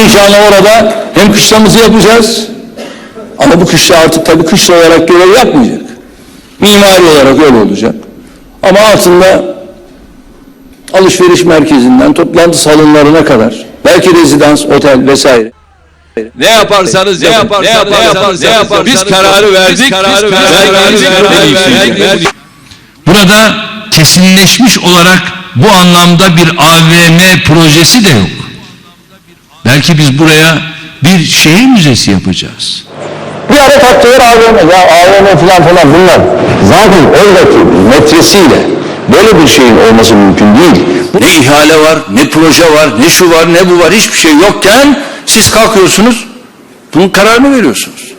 imkanı orada hem kışlamızı yapacağız ama bu kışla artık tabii kışla olarak görev yapmayacak. Mimari olarak öyle olacak. Ama altında alışveriş merkezinden toplantı salonlarına kadar belki rezidans, otel vesaire. Ne yaparsanız yapın. Ne yaparsanız ne yaparsanız biz kararı verdik. Biz kararı verdik. verdik. Burada kesinleşmiş olarak bu anlamda bir AVM projesi de yok. Belki biz buraya bir şehir müzesi yapacağız. Bir ara taktılar AVM. Ya AVM falan falan bunlar. Zaten oradaki metresiyle böyle bir şeyin olması mümkün değil. Ne ihale var, ne proje var, ne şu var, ne bu var hiçbir şey yokken siz kalkıyorsunuz bunun kararını veriyorsunuz.